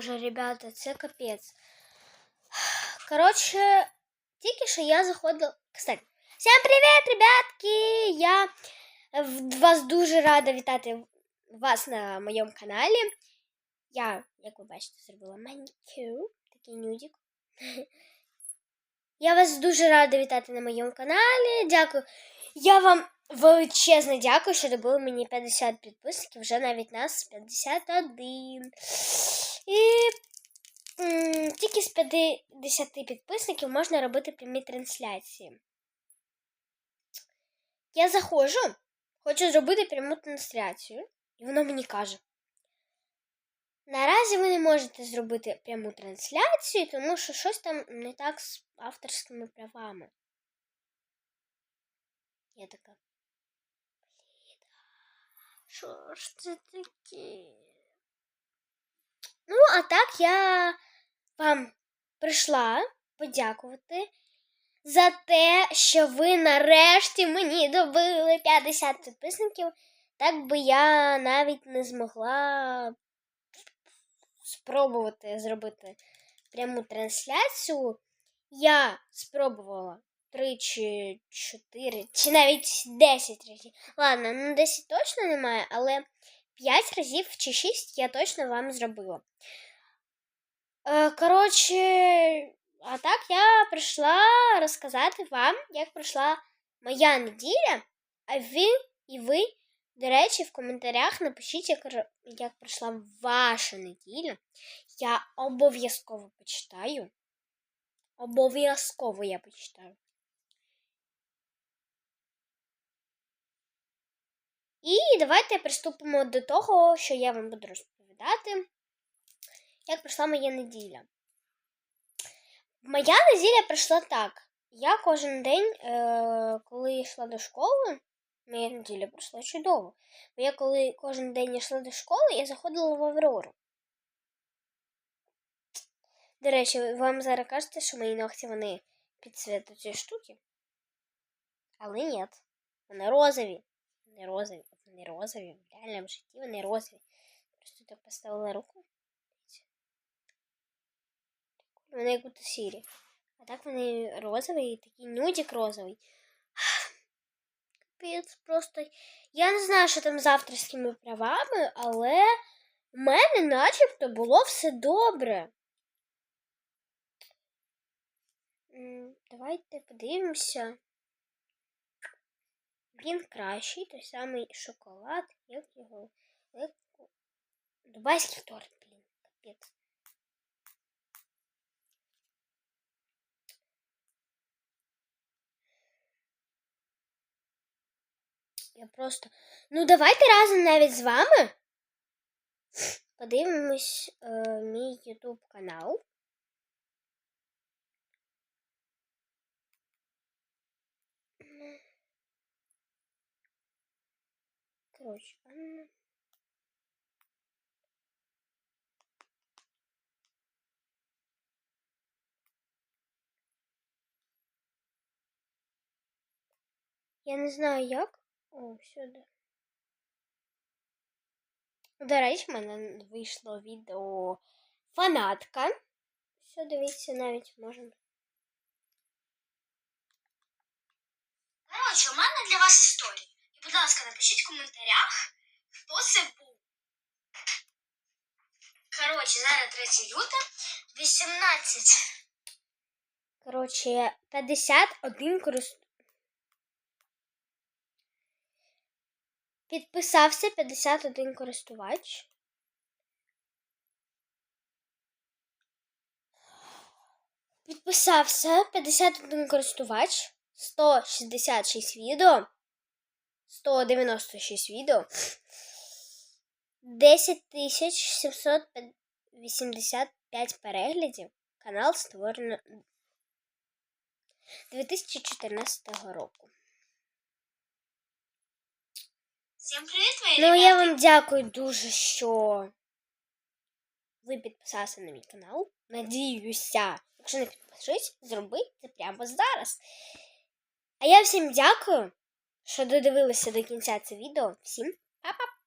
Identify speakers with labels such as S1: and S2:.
S1: Боже, ребята, це капець. Коротше, тільки що я заходила. Кстати, всім привіт, ребятки! Я вас дуже рада вітати вас на моєму каналі. Я, як ви бачите, зробила манікюр, такий нюдик. Я вас дуже рада вітати на моєму каналі. Дякую. Я вам величезне дякую, що добили мені 50 підписників. Вже навіть нас 51. І м, тільки з 50 підписників можна робити прямі трансляції. Я заходжу, хочу зробити пряму трансляцію, і воно мені каже. Наразі ви не можете зробити пряму трансляцію, тому що щось там не так з авторськими правами. Я така. Що ж це таке? Ну, а так я вам прийшла подякувати за те, що ви нарешті мені добили 50 підписників. Так би я навіть не змогла спробувати зробити пряму трансляцію. Я спробувала 3 чи 4, чи навіть 10 разів. Ладно, ну 10 точно немає, але 5 разів чи 6 я точно вам зробила. Е, коротше, а так я прийшла розказати вам, як пройшла моя неділя, а ви і ви, до речі, в коментарях напишіть, як, як пройшла ваша неділя. Я обов'язково почитаю. Обов'язково я почитаю. І давайте приступимо до того, що я вам буду розповідати, як пройшла моя неділя. Моя неділя пройшла так. Я кожен день, е, коли йшла до школи, моя неділя пройшла чудово. Бо я коли кожен день йшла до школи, я заходила в Аврору. До речі, вам зараз кажете, що мої ногті вони під цвіту штуки. Але ні. Вони розові. Вони розові. Вони розові. В реальному житті вони розові. Просто так поставила руку. Вони як будто сірі. А так вони розові, такий нюдик розовий. Капець, просто. Я не знаю, що там з авторськими правами, але в мене начебто було все добре. Давайте подивимося. Він кращий, той самий шоколад, як його. як- Дубайський торт, блін, капець. Я просто. Ну, давайте разом навіть з вами подивимось е, мій YouTube канал. Коротше, Анна. Я не знаю як. О, сюди. До речі, в мене вийшло відео фанатка. Все, дивіться, навіть можемо. Коротше, у мене для вас історія. Будь ласка, напишіть в коментарях, хто це був. Коротше, зараз 3 люта, 18. Коротше, 51 користувач. Підписався 51 користувач. Підписався 51 користувач, 166 відео, 196 відео, 10 785 переглядів. Канал створено 2014 року.
S2: Всем привет, мои
S1: Ну,
S2: ребята.
S1: я вам дякую дуже, що ви підписалися на мій канал. Надіюся, якщо не підпишись, зроби це прямо зараз. А я всім дякую, що додивилися до кінця це відео. Всім па-па!